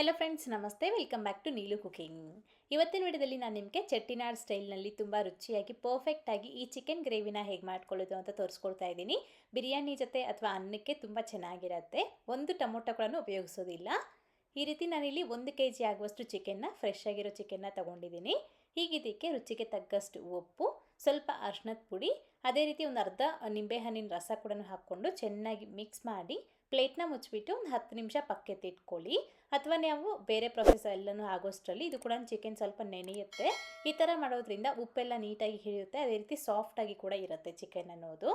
Hello friends ನಮಸ್ತೆ. Welcome back to Neelu cooking ಇವತ್ತಿನ ವಿಡಿಯೋದಲ್ಲಿ ನಾನು ನಿಮಗೆ ಚೆಟ್ಟಿನಾಡ್ ಸ್ಟೈಲ್ನಲ್ಲಿ ತುಂಬ ರುಚಿಯಾಗಿ ಪರ್ಫೆಕ್ಟಾಗಿ ಈ ಚಿಕನ್ ಗ್ರೇವಿನ ಹೇಗೆ ಮಾಡ್ಕೊಳ್ಳೋದು ಅಂತ ತೋರಿಸ್ಕೊಳ್ತಾ ಇದ್ದೀನಿ. ಬಿರಿಯಾನಿ ಜೊತೆ ಅಥವಾ ಅನ್ನಕ್ಕೆ ತುಂಬ ಚೆನ್ನಾಗಿರುತ್ತೆ. ಒಂದು ಟೊಮೊಟೊಗಳನ್ನು ಉಪಯೋಗಿಸೋದಿಲ್ಲ. ಈ ರೀತಿ ನಾನಿಲ್ಲಿ ಒಂದು ಕೆ ಜಿ ಆಗುವಷ್ಟು ಚಿಕನ್ನ ಫ್ರೆಶ್ ಆಗಿರೋ ಚಿಕನ್ನ ತೊಗೊಂಡಿದ್ದೀನಿ. ಹೀಗಿದ್ದಕ್ಕೆ ರುಚಿಗೆ ತಕ್ಕಷ್ಟು ಉಪ್ಪು, ಸ್ವಲ್ಪ ಅರ್ಶಿನದ ಪುಡಿ, ಅದೇ ರೀತಿ ಒಂದು ಅರ್ಧ ನಿಂಬೆಹಣ್ಣಿನ ರಸ ಕೂಡ ಹಾಕ್ಕೊಂಡು ಚೆನ್ನಾಗಿ ಮಿಕ್ಸ್ ಮಾಡಿ ಪ್ಲೇಟ್ನ ಮುಚ್ಚಿಬಿಟ್ಟು ಒಂದು ಹತ್ತು ನಿಮಿಷ ಪಕ್ಕಕ್ಕೆ ಇಟ್ಕೊಳ್ಳಿ. ಅಥವಾ ನಾವು ಬೇರೆ ಪ್ರೊಸೆಸ್ ಎಲ್ಲನೂ ಆಗೋಷ್ಟರಲ್ಲಿ ಇದು ಕೂಡ ಚಿಕನ್ ಸ್ವಲ್ಪ ನೆನೆಯುತ್ತೆ. ಈ ಥರ ಮಾಡೋದ್ರಿಂದ ಉಪ್ಪೆಲ್ಲ ನೀಟಾಗಿ ಹಿಡಿಯುತ್ತೆ. ಅದೇ ರೀತಿ ಸಾಫ್ಟಾಗಿ ಕೂಡ ಇರುತ್ತೆ ಚಿಕನ್ ಅನ್ನೋದು.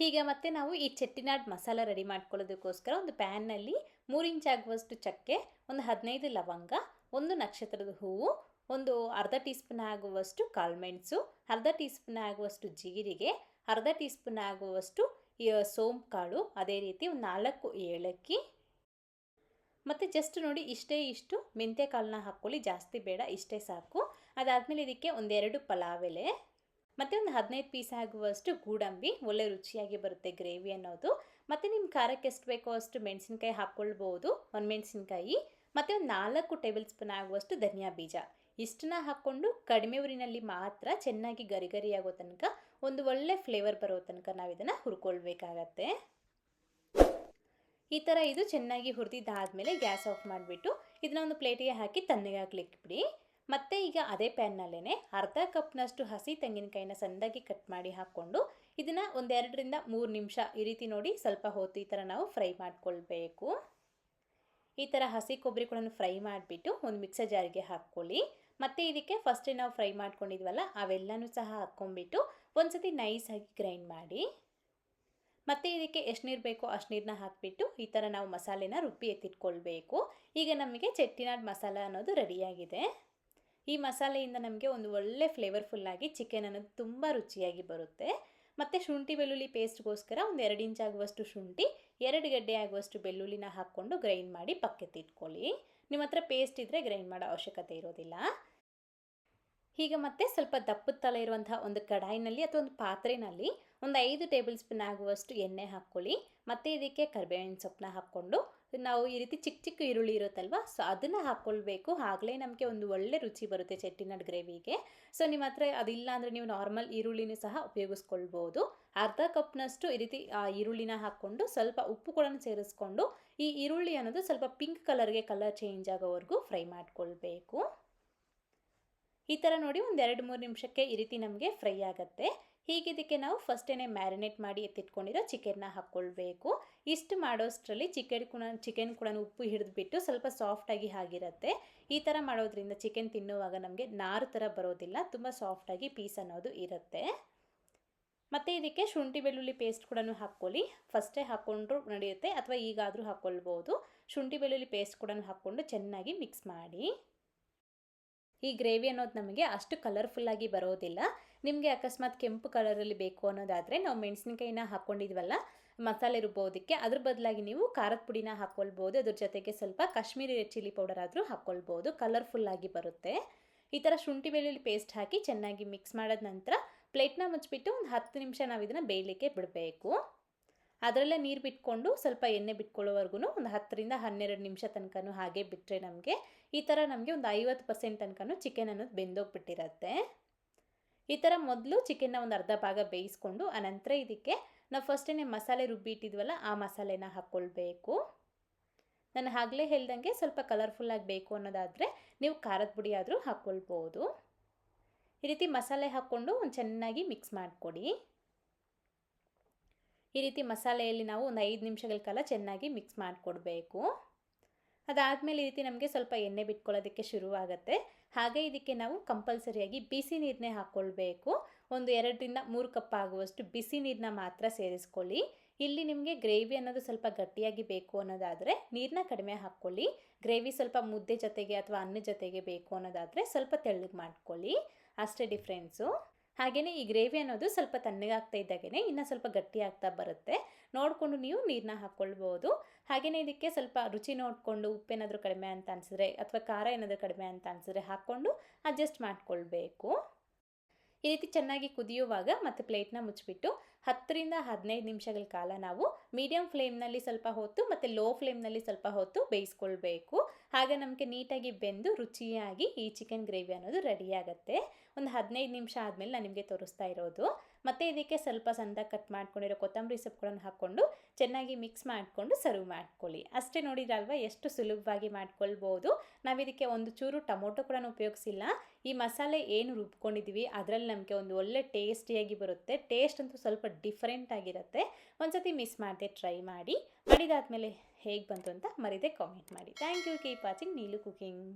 ಹೀಗೆ ಮತ್ತೆ ನಾವು ಈ ಚೆಟ್ಟಿನಾಡ್ ಮಸಾಲ ರೆಡಿ ಮಾಡ್ಕೊಳ್ಳೋದಕ್ಕೋಸ್ಕರ ಒಂದು ಪ್ಯಾನ್ನಲ್ಲಿ ಮೂರು ಇಂಚ್ ಆಗುವಷ್ಟು ಚಕ್ಕೆ, ಒಂದು ಹದಿನೈದು ಲವಂಗ, ಒಂದು ನಕ್ಷತ್ರದ ಹೂವು, ಒಂದು ಅರ್ಧ ಟೀ ಸ್ಪೂನ್ ಆಗುವಷ್ಟು ಕಾಳುಮೆಣಸು, ಅರ್ಧ ಟೀ ಸ್ಪೂನ್ ಆಗುವಷ್ಟು ಜೀರಿಗೆ, ಅರ್ಧ ಟೀ ಸ್ಪೂನ್ ಆಗುವಷ್ಟು ಸೋಂಪು ಕಾಳು, ಅದೇ ರೀತಿ ಒಂದು ನಾಲ್ಕು ಏಲಕ್ಕಿ. ಮತ್ತು ಜಸ್ಟ್ ನೋಡಿ ಇಷ್ಟೇ ಇಷ್ಟು ಮೆಂತ್ಯ ಕಾಳನ್ನ ಹಾಕ್ಕೊಳ್ಳಿ, ಜಾಸ್ತಿ ಬೇಡ, ಇಷ್ಟೇ ಸಾಕು. ಅದಾದಮೇಲೆ ಇದಕ್ಕೆ ಒಂದೆರಡು ಪಲಾವ್ ಎಲೆ ಮತ್ತು ಒಂದು ಹದಿನೈದು ಪೀಸ್ ಆಗುವಷ್ಟು ಗೂಡಂಬಿ, ಒಳ್ಳೆ ರುಚಿಯಾಗಿ ಬರುತ್ತೆ ಗ್ರೇವಿ ಅನ್ನೋದು. ಮತ್ತು ನಿಮ್ಮ ಖಾರಕ್ಕೆ ಎಷ್ಟು ಬೇಕೋ ಅಷ್ಟು ಮೆಣಸಿನ್ಕಾಯಿ ಹಾಕ್ಕೊಳ್ಬೋದು, ಒಂದು ಮೆಣಸಿನ್ಕಾಯಿ. ಮತ್ತು ಒಂದು ನಾಲ್ಕು ಟೇಬಲ್ ಸ್ಪೂನ್ ಆಗುವಷ್ಟು ಧನಿಯಾ ಬೀಜ. ಇಷ್ಟನ್ನ ಹಾಕ್ಕೊಂಡು ಕಡಿಮೆ ಊರಿನಲ್ಲಿ ಮಾತ್ರ ಚೆನ್ನಾಗಿ ಗರಿಗರಿಯಾಗೋ ಗರಿ ತನಕ ಒಂದು ಒಳ್ಳೆ ಫ್ಲೇವರ್ ಬರೋ ತನಕ ನಾವು ಇದನ್ನು ಹುರ್ಕೊಳ್ಬೇಕಾಗತ್ತೆ. ಈ ಥರ ಇದು ಚೆನ್ನಾಗಿ ಹುರಿದಿದ್ದಾದಮೇಲೆ ಗ್ಯಾಸ್ ಆಫ್ ಮಾಡಿಬಿಟ್ಟು ಇದನ್ನ ಒಂದು ಪ್ಲೇಟಿಗೆ ಹಾಕಿ ತಣ್ಣಗೆ ಹಾಕ್ಲಿಕ್ಕೆ ಬಿಡಿ ಮತ್ತು ಈಗ ಅದೇ ಪ್ಯಾನ್ನಲ್ಲೇ ಅರ್ಧ ಕಪ್ನಷ್ಟು ಹಸಿ ತೆಂಗಿನಕಾಯಿನ ಸಣ್ಣದಾಗಿ ಕಟ್ ಮಾಡಿ ಹಾಕ್ಕೊಂಡು ಇದನ್ನು ಒಂದೆರಡರಿಂದ ಮೂರು ನಿಮಿಷ ಈ ರೀತಿ ನೋಡಿ ಸ್ವಲ್ಪ ಹೊತ್ತು ಈ ಥರ ನಾವು ಫ್ರೈ ಮಾಡಿಕೊಳ್ಬೇಕು. ಈ ಥರ ಹಸಿ ಕೊಬ್ಬರಿ ಕೂಡ ಫ್ರೈ ಮಾಡಿಬಿಟ್ಟು ಒಂದು ಮಿಕ್ಸರ್ ಜಾರಿಗೆ ಹಾಕ್ಕೊಳ್ಳಿ. ಮತ್ತು ಇದಕ್ಕೆ ಫಸ್ಟೇ ನಾವು ಫ್ರೈ ಮಾಡ್ಕೊಂಡಿದ್ವಲ್ಲ, ಅವೆಲ್ಲನೂ ಸಹ ಹಾಕ್ಕೊಂಬಿಟ್ಟು ಒಂದು ಸತಿ ನೈಸಾಗಿ ಗ್ರೈಂಡ್ ಮಾಡಿ, ಮತ್ತು ಇದಕ್ಕೆ ಎಷ್ಟು ನೀರು ಬೇಕೋ ಅಷ್ಟು ನೀರನ್ನ ಹಾಕಿಬಿಟ್ಟು ಈ ಥರ ನಾವು ಮಸಾಲೆನ ರುಬ್ಬಿ ಎತ್ತಿಟ್ಕೊಳ್ಬೇಕು. ಈಗ ನಮಗೆ ಚೆಟ್ಟಿನಾಡ್ ಮಸಾಲ ಅನ್ನೋದು ರೆಡಿಯಾಗಿದೆ ಈ ಮಸಾಲೆಯಿಂದ ನಮಗೆ ಒಂದು ಒಳ್ಳೆ ಫ್ಲೇವರ್ಫುಲ್ಲಾಗಿ ಚಿಕನ್ ಅನ್ನೋದು ತುಂಬ ರುಚಿಯಾಗಿ ಬರುತ್ತೆ. ಮತ್ತು ಶುಂಠಿ, ಬೆಳ್ಳುಳ್ಳಿ ಪೇಸ್ಟ್ಗೋಸ್ಕರ ಒಂದು ಎರಡು ಇಂಚ್ ಆಗುವಷ್ಟು ಶುಂಠಿ, ಎರಡು ಗಡ್ಡೆ ಆಗುವಷ್ಟು ಬೆಳ್ಳುಳ್ಳಿನ ಹಾಕ್ಕೊಂಡು ಗ್ರೈಂಡ್ ಮಾಡಿ ಪಕ್ಕೆತ್ತಿಟ್ಕೊಳ್ಳಿ. ನಿಮ್ಮ ಹತ್ರ ಪೇಸ್ಟ್ ಇದ್ದರೆ ಗ್ರೈಂಡ್ ಮಾಡೋ ಅವಶ್ಯಕತೆ ಇರೋದಿಲ್ಲ. ಈಗ ಮತ್ತೆ ಸ್ವಲ್ಪ ದಪ್ಪದ ತಲೆ ಇರುವಂತಹ ಒಂದು ಕಡಾಯಿನಲ್ಲಿ ಅಥವಾ ಒಂದು ಪಾತ್ರೆಯಲ್ಲಿ ಒಂದು ಐದು ಟೇಬಲ್ ಸ್ಪೂನ್ ಆಗುವಷ್ಟು ಎಣ್ಣೆ ಹಾಕ್ಕೊಳ್ಳಿ. ಮತ್ತು ಇದಕ್ಕೆ ಕರಿಬೇವಿನ ಸೊಪ್ಪನ್ನ ಹಾಕ್ಕೊಂಡು ನಾವು ಈ ರೀತಿ ಚಿಕ್ಕ ಚಿಕ್ಕ ಈರುಳ್ಳಿ ಇರುತ್ತಲ್ವ, ಸೊ ಅದನ್ನು ಹಾಕ್ಕೊಳ್ಬೇಕು. ಆಗಲೇ ನಮಗೆ ಒಂದು ಒಳ್ಳೆ ರುಚಿ ಬರುತ್ತೆ ಚೆಟ್ಟಿನಾಡ್ ಗ್ರೇವಿಗೆ. ಸೊ ನಿಮ್ಮ ಹತ್ರ ಅದಿಲ್ಲ ಅಂದರೆ ನೀವು ನಾರ್ಮಲ್ ಈರುಳ್ಳಿನೂ ಸಹ ಉಪಯೋಗಿಸ್ಕೊಳ್ಬೋದು. ಅರ್ಧ ಕಪ್ನಷ್ಟು ಈ ರೀತಿ, ಆ, ಈರುಳ್ಳಿನ ಹಾಕ್ಕೊಂಡು ಸ್ವಲ್ಪ ಉಪ್ಪು ಕೂಡ ಸೇರಿಸ್ಕೊಂಡು ಈ ಈರುಳ್ಳಿ ಅನ್ನೋದು ಸ್ವಲ್ಪ ಪಿಂಕ್ ಕಲರ್ಗೆ ಕಲರ್ ಚೇಂಜ್ ಆಗೋವರೆಗೂ ಫ್ರೈ ಮಾಡ್ಕೊಳ್ಬೇಕು. ಈ ಥರ ನೋಡಿ ಒಂದು ಎರಡು ಮೂರು ನಿಮಿಷಕ್ಕೆ ಈ ರೀತಿ ನಮಗೆ ಫ್ರೈ ಆಗುತ್ತೆ. ಹೀಗೆ ಇದಕ್ಕೆ ನಾವು ಫಸ್ಟೇ ಮ್ಯಾರಿನೇಟ್ ಮಾಡಿ ಎತ್ತಿಟ್ಕೊಂಡಿರೋ ಚಿಕನ್ನ ಹಾಕ್ಕೊಳ್ಬೇಕು ಇಷ್ಟು ಮಾಡೋಷ್ಟರಲ್ಲಿ ಚಿಕನ್ ಕೂಡ ಚಿಕನ್ ಕೂಡ ಉಪ್ಪು ಹಿಡಿದ್ಬಿಟ್ಟು ಸ್ವಲ್ಪ ಸಾಫ್ಟಾಗಿ ಆಗಿರುತ್ತೆ. ಈ ಥರ ಮಾಡೋದ್ರಿಂದ ಚಿಕನ್ ತಿನ್ನುವಾಗ ನಮಗೆ ನಾರು ಥರ ಬರೋದಿಲ್ಲ, ತುಂಬ ಸಾಫ್ಟಾಗಿ ಪೀಸ್ ಅನ್ನೋದು ಇರುತ್ತೆ. ಮತ್ತು ಇದಕ್ಕೆ ಶುಂಠಿ ಬೆಳ್ಳುಳ್ಳಿ ಪೇಸ್ಟ್ ಕೂಡ ಹಾಕ್ಕೊಳ್ಳಿ. ಫಸ್ಟೇ ಹಾಕ್ಕೊಂಡ್ರು ನಡೆಯುತ್ತೆ, ಅಥವಾ ಈಗಾದರೂ ಹಾಕ್ಕೊಳ್ಬೋದು ಶುಂಠಿ ಬೆಳ್ಳುಳ್ಳಿ ಪೇಸ್ಟ್ ಕೂಡ ಹಾಕ್ಕೊಂಡು ಚೆನ್ನಾಗಿ ಮಿಕ್ಸ್ ಮಾಡಿ. ಈ ಗ್ರೇವಿ ಅನ್ನೋದು ನಮಗೆ ಅಷ್ಟು ಕಲರ್ಫುಲ್ಲಾಗಿ ಬರೋದಿಲ್ಲ. ನಿಮಗೆ ಅಕಸ್ಮಾತ್ ಕೆಂಪು ಕಲರಲ್ಲಿ ಬೇಕು ಅನ್ನೋದಾದರೆ ನಾವು ಮೆಣಸಿನಕಾಯಿನ ಹಾಕ್ಕೊಂಡಿದ್ವಲ್ಲ ಮಸಾಲೆ ರುಬ್ಬೋದಕ್ಕೆ, ಅದ್ರ ಬದಲಾಗಿ ನೀವು ಖಾರದ ಪುಡಿನ ಹಾಕ್ಕೊಳ್ಬೋದು ಅದ್ರ ಜೊತೆಗೆ ಸ್ವಲ್ಪ ಕಾಶ್ಮೀರಿ ಚಿಲ್ಲಿ ಪೌಡರ್ ಆದರೂ ಹಾಕ್ಕೊಳ್ಬೋದು ಕಲರ್ಫುಲ್ಲಾಗಿ ಬರುತ್ತೆ. ಈ ಥರ ಶುಂಠಿ ಬೆಳ್ಳುಳ್ಳಿ ಪೇಸ್ಟ್ ಹಾಕಿ ಚೆನ್ನಾಗಿ ಮಿಕ್ಸ್ ಮಾಡಿದ ನಂತರ ಪ್ಲೇಟ್ನ ಮುಚ್ಚಿಬಿಟ್ಟು ಒಂದು ಹತ್ತು ನಿಮಿಷ ನಾವು ಇದನ್ನು ಬೇಯಲಿಕ್ಕೆ ಬಿಡಬೇಕು. ಅದರಲ್ಲೇ ನೀರು ಬಿಟ್ಕೊಂಡು ಸ್ವಲ್ಪ ಎಣ್ಣೆ ಬಿಟ್ಕೊಳ್ಳೋವರೆಗೂ ಒಂದು ಹತ್ತರಿಂದ ಹನ್ನೆರಡು ನಿಮಿಷ ತನಕ ಹಾಗೆ ಬಿಟ್ಟರೆ ನಮಗೆ ಈ ಥರ ನಮಗೆ ಒಂದು ಐವತ್ತು ಪರ್ಸೆಂಟ್ ತನಕ ಚಿಕನ್ ಅನ್ನೋದು ಬೆಂದೋಗ್ಬಿಟ್ಟಿರತ್ತೆ. ಈ ಥರ ಮೊದಲು ಚಿಕನ್ನ ಒಂದು ಅರ್ಧ ಭಾಗ ಬೇಯಿಸ್ಕೊಂಡು ಆನಂತರ ಇದಕ್ಕೆ ನಾವು ಫಸ್ಟೇ ಮಸಾಲೆ ರುಬ್ಬಿ ಇಟ್ಟಿದ್ವಲ್ಲ ಆ ಮಸಾಲೆನ ಹಾಕ್ಕೊಳ್ಬೇಕು ನಾನು ಆಗಲೇ ಹೇಳ್ದಂಗೆ ಸ್ವಲ್ಪ ಕಲರ್ಫುಲ್ಲಾಗಿ ಬೇಕು ಅನ್ನೋದಾದರೆ ನೀವು ಖಾರದ ಪುಡಿ ಆದರೂ ಹಾಕ್ಕೊಳ್ಬೋದು ಈ ರೀತಿ ಮಸಾಲೆ ಹಾಕ್ಕೊಂಡು ಒಂದು ಚೆನ್ನಾಗಿ ಮಿಕ್ಸ್ ಮಾಡಿಕೊಡಿ. ಈ ರೀತಿ ಮಸಾಲೆಯಲ್ಲಿ ನಾವು ಒಂದು ಐದು ನಿಮಿಷಗಳ ಕಾಲ ಚೆನ್ನಾಗಿ ಮಿಕ್ಸ್ ಮಾಡಿಕೊಡ್ಬೇಕು. ಅದಾದಮೇಲೆ ಈ ರೀತಿ ನಮಗೆ ಸ್ವಲ್ಪ ಎಣ್ಣೆ ಬಿಟ್ಕೊಳ್ಳೋದಕ್ಕೆ ಶುರುವಾಗುತ್ತೆ. ಹಾಗೆ ಇದಕ್ಕೆ ನಾವು ಕಂಪಲ್ಸರಿಯಾಗಿ ಬಿಸಿ ನೀರನ್ನೇ ಹಾಕ್ಕೊಳ್ಬೇಕು. ಒಂದು ಎರಡರಿಂದ ಮೂರು ಕಪ್ ಆಗುವಷ್ಟು ಬಿಸಿ ನೀರನ್ನ ಮಾತ್ರ ಸೇರಿಸ್ಕೊಳ್ಳಿ. ಇಲ್ಲಿ ನಿಮಗೆ ಗ್ರೇವಿ ಅನ್ನೋದು ಸ್ವಲ್ಪ ಗಟ್ಟಿಯಾಗಿ ಬೇಕು ಅನ್ನೋದಾದರೆ ನೀರನ್ನ ಕಡಿಮೆ ಹಾಕ್ಕೊಳ್ಳಿ. ಗ್ರೇವಿ ಸ್ವಲ್ಪ ಮುದ್ದೆ ಜೊತೆಗೆ ಅಥವಾ ಅನ್ನ ಜೊತೆಗೆ ಬೇಕು ಅನ್ನೋದಾದರೆ ಸ್ವಲ್ಪ ತೆಳ್ಳಗೆ ಮಾಡ್ಕೊಳ್ಳಿ. ಅಷ್ಟೇ ಡಿಫ್ರೆನ್ಸು. ಹಾಗೆಯೇ ಈ ಗ್ರೇವಿ ಅನ್ನೋದು ಸ್ವಲ್ಪ ತಣ್ಣಗಾಗ್ತಾ ಇದ್ದಾಗೇ ಇನ್ನೂ ಸ್ವಲ್ಪ ಗಟ್ಟಿ ಆಗ್ತಾ ಬರುತ್ತೆ. ನೋಡಿಕೊಂಡು ನೀವು ನೀರನ್ನ ಹಾಕ್ಕೊಳ್ಬೋದು. ಹಾಗೆಯೇ ಇದಕ್ಕೆ ಸ್ವಲ್ಪ ರುಚಿ ನೋಡಿಕೊಂಡು ಉಪ್ಪೇನಾದರೂ ಕಡಿಮೆ ಅಂತ ಅನಿಸಿದ್ರೆ ಅಥವಾ ಖಾರ ಏನಾದರೂ ಕಡಿಮೆ ಅಂತ ಅನಿಸಿದ್ರೆ ಹಾಕ್ಕೊಂಡು ಅಡ್ಜಸ್ಟ್ ಮಾಡಿಕೊಳ್ಬೇಕು. ಈ ರೀತಿ ಚೆನ್ನಾಗಿ ಕುದಿಯುವಾಗ ಮತ್ತು ಪ್ಲೇಟ್ನ ಮುಚ್ಚಿಬಿಟ್ಟು ಹತ್ತರಿಂದ ಹದಿನೈದು ನಿಮಿಷಗಳ ಕಾಲ ನಾವು ಮೀಡಿಯಂ ಫ್ಲೇಮ್ನಲ್ಲಿ ಸ್ವಲ್ಪ ಹೊತ್ತು ಮತ್ತು ಲೋ ಫ್ಲೇಮ್ನಲ್ಲಿ ಸ್ವಲ್ಪ ಹೊತ್ತು ಬೇಯಿಸ್ಕೊಳ್ಬೇಕು. ಆಗ ನಮಗೆ ನೀಟಾಗಿ ಬೆಂದು ರುಚಿಯಾಗಿ ಈ ಚಿಕನ್ ಗ್ರೇವಿ ಅನ್ನೋದು ರೆಡಿ ಆಗುತ್ತೆ. ಒಂದು ಹದಿನೈದು ನಿಮಿಷ ಆದಮೇಲೆ ನಾನು ನಿಮಗೆ ತೋರಿಸ್ತಾ ಇರೋದು. ಮತ್ತು ಇದಕ್ಕೆ ಸ್ವಲ್ಪ ಸಂದ ಕಟ್ ಮಾಡ್ಕೊಂಡಿರೋ ಕೊತ್ತಂಬರಿ ಸೊಪ್ಪುಗಳನ್ನು ಹಾಕ್ಕೊಂಡು ಚೆನ್ನಾಗಿ ಮಿಕ್ಸ್ ಮಾಡಿಕೊಂಡು ಸರ್ವ್ ಮಾಡ್ಕೊಳ್ಳಿ. ಅಷ್ಟೇ ನೋಡಿದ್ರಲ್ವ ಎಷ್ಟು ಸುಲಭವಾಗಿ ಮಾಡ್ಕೊಳ್ಬೋದು. ನಾವು ಇದಕ್ಕೆ ಒಂದು ಚೂರು ಟೊಮೊಟೊ ಕೂಡ ಉಪಯೋಗಿಸಿಲ್ಲ. ಈ ಮಸಾಲೆ ಏನು ರುಬ್ಕೊಂಡಿದ್ದೀವಿ ಅದರಲ್ಲಿ ನಮಗೆ ಒಂದು ಒಳ್ಳೆ ಟೇಸ್ಟಿಯಾಗಿ ಬರುತ್ತೆ. ಟೇಸ್ಟ್ ಅಂತೂ ಸ್ವಲ್ಪ ಡಿಫ್ರೆಂಟ್ ಆಗಿರುತ್ತೆ. ಒಂದ್ಸತಿ ಮಿಸ್ ಮಾಡದೆ ಟ್ರೈ ಮಾಡಿ. ಮಾಡಿದಾದ್ಮೇಲೆ ಹೇಗೆ ಬಂತು ಅಂತ ಮರಿದೆ ಕಾಮೆಂಟ್ ಮಾಡಿ. Thank you keep watching Neelu cooking.